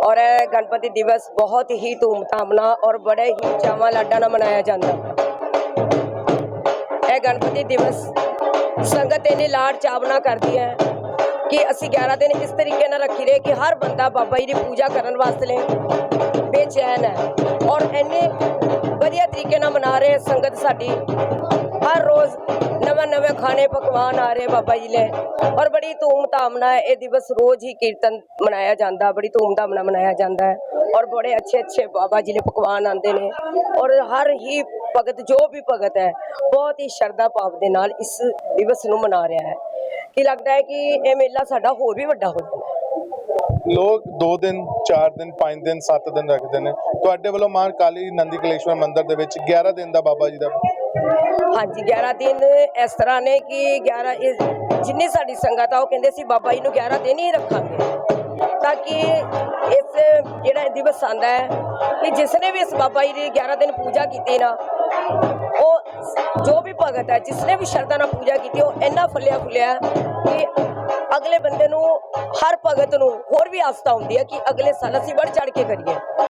ਔਰ ਇਹ ਗਣਪਤੀ ਦਿਵਸ ਬਹੁਤ ਹੀ ਧੂਮਧਾਮ ਨਾਲ ਔਰ ਬੜੇ ਹੀ ਚਾਵਾਂ ਲਾਡਾਂ ਨਾਲ ਮਨਾਇਆ ਜਾਂਦਾ ਇਹ ਗਣਪਤੀ ਦਿਵਸ ਸੰਗਤ ਇੰਨੀ ਲਾਡ ਚਾਵਨਾ ਕਰਦੀ ਹੈ ਕਿ ਅਸੀਂ 11 ਦਿਨ ਇਸ ਤਰੀਕੇ ਨਾਲ ਰੱਖੀ ਰਹੇ ਕਿ ਹਰ ਬੰਦਾ ਬਾਬਾ ਜੀ ਦੀ ਪੂਜਾ ਕਰਨ ਵਾਸਤੇ ਬੇਚੈਨ ਹੈ ਔਰ ਇੰਨੇ ਵਧੀਆ ਤਰੀਕੇ ਨਾਲ ਮਨਾ ਰਹੇ ਸੰਗਤ ਸਾਡੀ ਹਰ ਰੋਜ਼ ਨਵੇਂ ਨਵੇਂ ਖਾਣੇ ਪਕਵਾਨ ਆ ਰਹੇ ਬਾਬਾ ਜੀ ਲੈ। ਔਰ ਬੜੀ ਧੂਮਧਾਮ ਨਾਲ ਇਹ ਦਿਵਸ ਰੋਜ਼ ਹੀ ਕੀਰਤਨ ਮਨਾਇਆ ਜਾਂਦਾ, ਬੜੀ ਧੂਮਧਾਮ ਨਾਲ ਮਨਾਇਆ ਜਾਂਦਾ ਹੈ। ਔਰ ਬੜੇ ਅੱਛੇ ਅੱਛੇ ਬਾਬਾ ਜੀ ਦੇ ਪਕਵਾਨ ਆਉਂਦੇ ਨੇ। ਔਰ ਹਰ ਭਗਤ, ਜੋ ਵੀ ਭਗਤ ਹੈ, ਬਹੁਤ ਹੀ ਸ਼ਰਧਾ ਭਾਵ ਦੇ ਨਾਲ ਇਸ ਦਿਵਸ ਨੂੰ ਮਨਾ ਰਿਹਾ ਹੈ। ਕੀ ਲੱਗਦਾ ਹੈ ਕਿ ਇਹ ਮੇਲਾ ਸਾਡਾ ਹੋਰ ਵੀ ਵੱਡਾ ਹੋ ਜਾਣਾ ਲੋਕ 2 ਦਿਨ 4 ਦਿਨ 5 ਦਿਨ 7 ਦਿਨ ਰੱਖਦੇ ਨੇ। ਤੁਹਾਡੇ ਵੱਲੋਂ ਮਾਂ ਕਾਲੀ ਨੰਦੀ ਕਲੇਸ਼ਵਰ ਮੰਦਿਰ ਦੇ ਵਿੱਚ 11 ਦਿਨ ਦਾ ਬਾਬਾ ਜੀ ਦਾ ਹਾਂਜੀ 11 ਦਿਨ ਇਸ ਤਰ੍ਹਾਂ ਨੇ ਕਿ 11 ਇਸ- ਜਿੰਨੀ ਸਾਡੀ ਸੰਗਤ ਆ, ਉਹ ਕਹਿੰਦੇ ਸੀ, ਬਾਬਾ ਜੀ ਨੂੰ 11 ਦਿਨ ਹੀ ਰੱਖਾਂਗੇ। ਤਾਂ ਕਿ ਇਸ ਜਿਹੜਾ ਦਿਵਸ ਆਂਦਾ ਹੈ, ਕਿ ਜਿਸ ਨੇ ਵੀ ਇਸ ਬਾਬਾ ਜੀ ਦੀ 11 ਦਿਨ ਪੂਜਾ ਕੀਤੀ ਨਾ, ਉਹ ਜੋ ਵੀ ਭਗਤ ਹੈ ਜਿਸ ਨੇ ਵੀ ਸ਼ਰਧਾ ਨਾਲ ਪੂਜਾ ਕੀਤੀ, ਉਹ ਇੰਨਾ ਫੁੱਲਿਆ ਫੁੱਲਿਆ ਕਿ ਅਗਲੇ ਬੰਦੇ ਨੂੰ, ਹਰ ਭਗਤ ਨੂੰ ਹੋਰ ਵੀ ਆਸਤਾ ਹੁੰਦੀ ਹੈ ਕਿ ਅਗਲੇ ਸਾਲ ਅਸੀਂ ਵੱਧ ਚੜ ਕੇ ਕਰੀਏ।